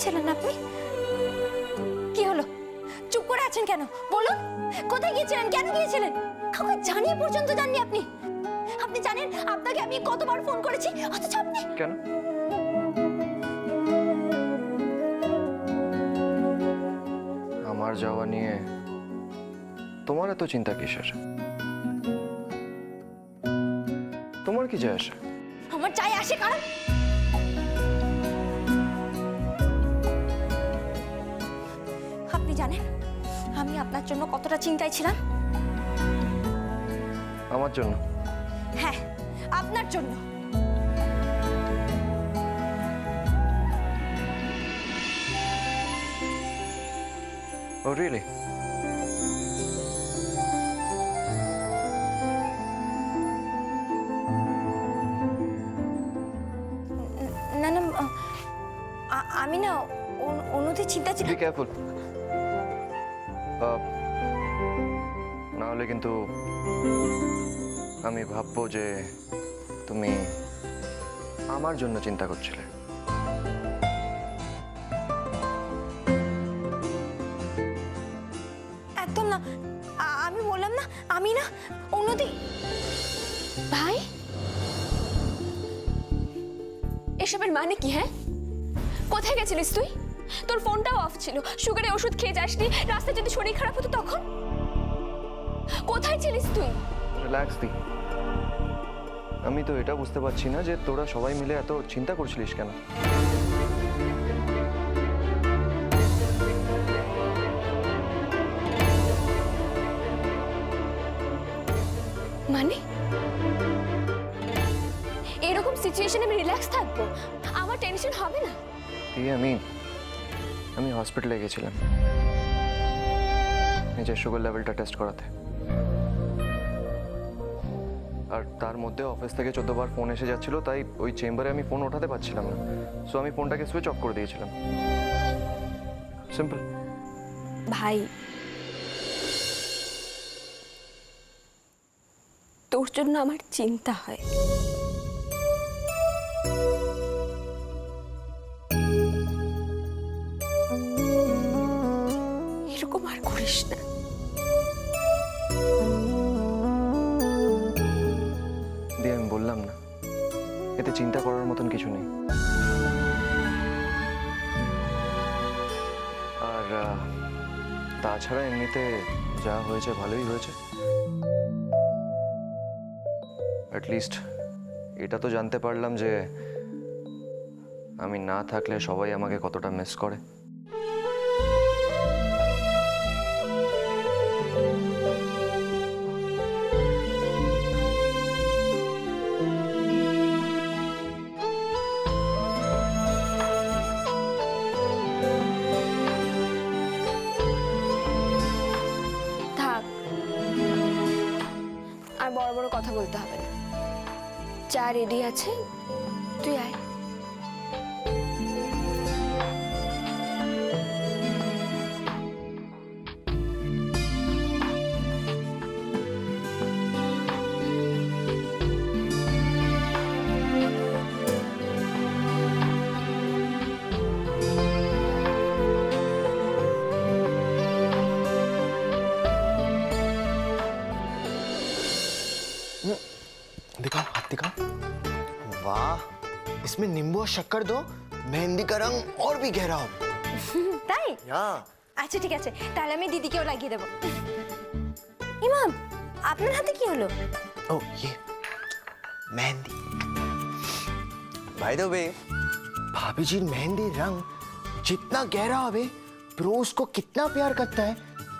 গিয়েছিলেন আপনি? কি হলো? চুপ করে আছেন কেন? বলুন কোথায় গিয়েছিলেন? কেন গিয়েছিলেন? কাউকে জানিয়ে পর্যন্ত জাননি আপনি। আপনি জানেন আপনাকে আমি কতবার ফোন করেছি অথচ আপনি কেন? আমার যাওয়া নিয়ে তোমার এত চিন্তা কিসের? তোমার কি যায় আসে? আমার চাই আসে কারণ আপনার জন্য কতটা চিন্তায় ছিলাম? আমার জন্য। হ্যাঁ আপনার জন্য। না না আমি না অন- অনুদের চিন্তা ছিল হলে কিন্তু আমি ভাববো যে তুমি আমার জন্য চিন্তা করছিলে। একদম না। আমি বললাম না আমি না অনুদি ভাই? এসবের মানে কি হ্যাঁ? কোথায় গেছিলিস তুই? তোর ফোনটাও অফ ছিল। সুগারের ওষুধ খেয়ে যাসনি। রাস্তায় যদি শরীর খারাপ হতো তখন? কোথায় ছিলিস তুই? রিল্যাক্স দি আমি তো এটা বুঝতে পারছি না যে তোরা সবাই মিলে এত চিন্তা করছিলিস কেন? মানে? এরকম সিচুয়েশনে আমি রিল্যাক্স থাকব? আমার টেনশন হবে না? দিয়ে আমি আমি হসপিটালে গেছিলাম। নিজের সুগার লেভেলটা টেস্ট করাতে। আর তার মধ্যে অফিস থেকে চোদ্দবার ফোন এসে যাচ্ছিল, তাই ওই চেম্বারে আমি ফোন ওঠাতে পারছিলাম না। সো আমি ফোনটাকে সুইচ অফ করে দিয়েছিলাম। সিম্পল ভাই। তোর জন্য আমার চিন্তা হয়। দিয়ে আমি বললাম না। এতে চিন্তা করার মতন কিছু নেই। আর তাছাড়া এমনিতে যা হয়েছে ভালোই হয়েছে। লিস্ট এটা তো জানতে পারলাম যে আমি না থাকলে সবাই আমাকে কতটা মিস করে। আর বড় বড় কথা বলতে হবে না। চা রেডি আছে তুই আয়। इसमें नींबू और शक्कर दो मेहंदी का रंग और भी गहरा हो তাই हाँ আচ্ছা ঠিক আছে তাহলে আমি দিদিকেও লাগিয়ে দেবো ইমাম আপনার হাতে কি হলো ओ ये मेहंदी भाई दो बे भाभी जी मेहंदी रंग जितना गहरा হবে ब्रो उसको कितना प्यार करता है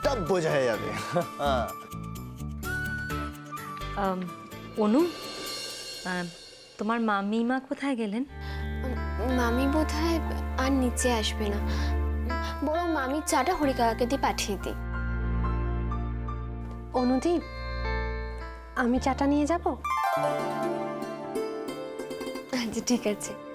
तब बुझाया যাবে हाँ আম, অনু আম, তোমার মামিমা কোথায় গেলেন? মামি বোধ আর নিচে আসবে না। বরং মামির চাটা হরিকাকাকে দিয়ে পাঠিয়ে দিই। অনুদীপ আমি চাটা নিয়ে যাব? আচ্ছা ঠিক আছে।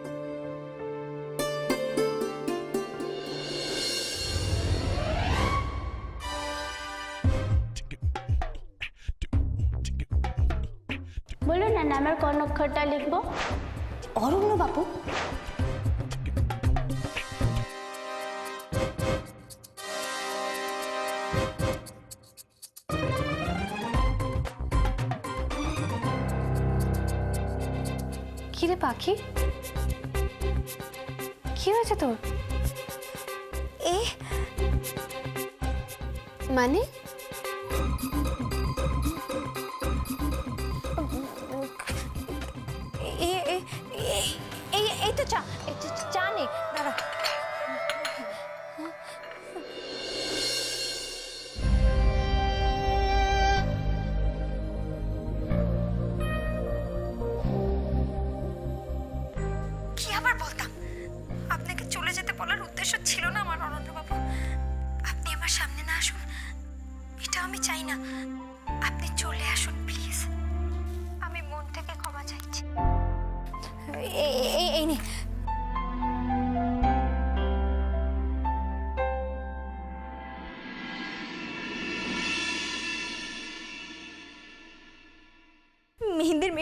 আপনার নামের কর্ণক্ষরটা লিখব? অরণ্য বাপু কিরে পাখি? কি হয়েছে তোর? এ মানে?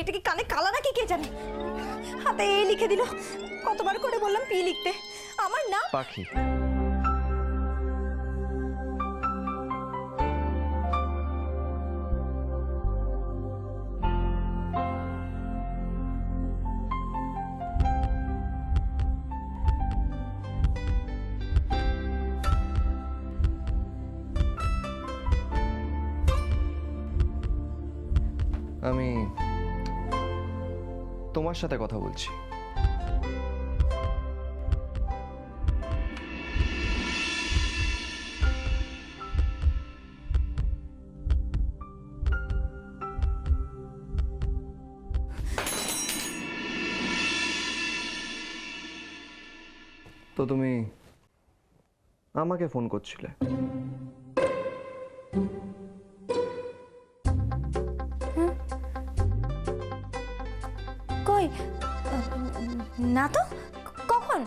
মেহেন্দির মেয়েটাকে কানে কালা নাকি কে জানে? হাতে এই লিখে দিল। কতবার করে বললাম পি লিখতে। আমার নাম? পাখি। আমি তোমার সাথে কথা বলছি। তো তুমি আমাকে ফোন করছিলে। না তো? কখন?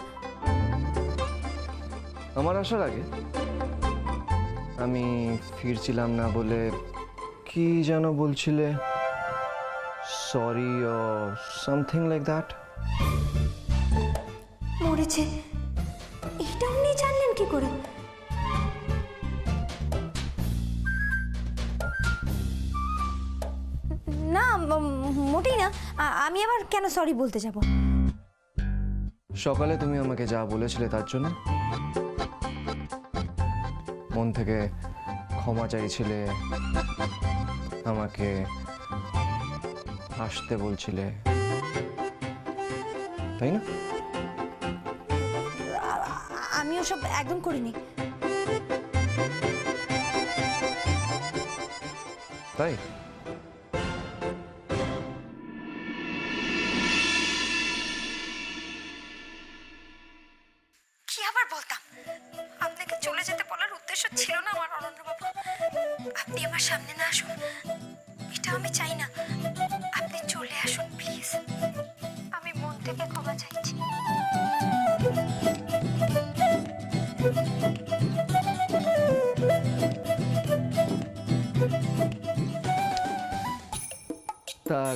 আমার আসার আগে। আমি ফিরছিলাম না বলে কি যেন বলছিলে? সরি সামথিং লাইক দ্যাট মরেছে। এটা উনি জানলেন কি করে? না মোটেই না। আমি আবার কেন সরি বলতে যাব? সকালে তুমি আমাকে যা বলেছিলে তার জন্য মন থেকে ক্ষমা চাইছিলে আমাকে আসতে বলছিলে তাই না? আমি ওসব একদম করিনি। তাই?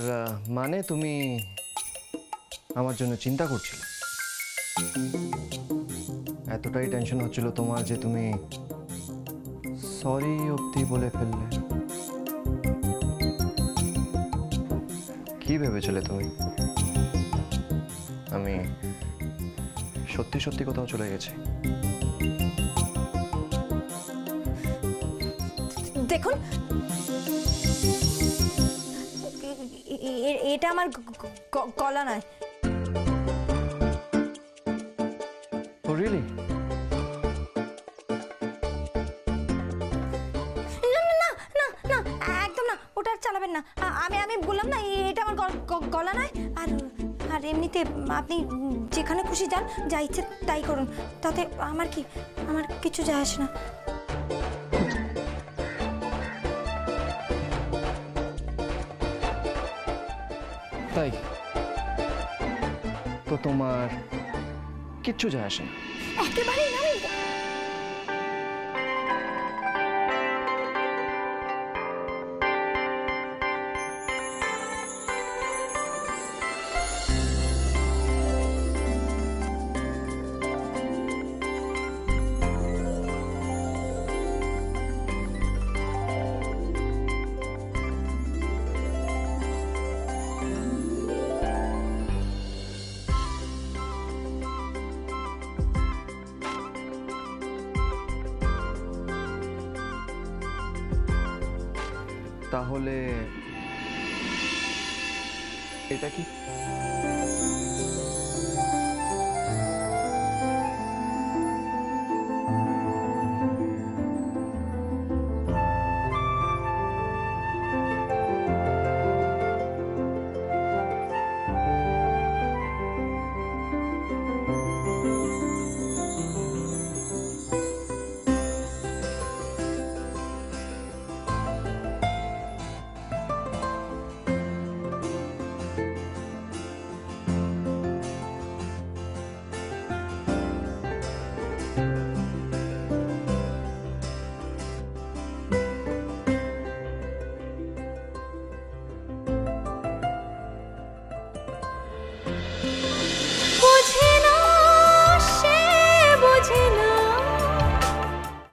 তার মানে তুমি আমার জন্য চিন্তা করছিলে। এতটাই টেনশন হচ্ছিল তোমার যে তুমি সরি অবধি বলে ফেললে। কি ভেবেছিলে তুমি? আমি সত্যি সত্যি কোথাও চলে গেছি। দেখুন এটা আমার কলা নয়। রিয়েলি না না না না না একদম না ওটা আর চালাবেন না। আমি আমি বললাম না এটা আমার গলা নয়। আর আর এমনিতে আপনি যেখানে খুশি যান যা ইচ্ছে তাই করুন। তাতে আমার কি আমার কিছু যায় আসে না। তাই? তো তোমার কিচ্ছু যায় আসে না। না তাহলে এটা কি?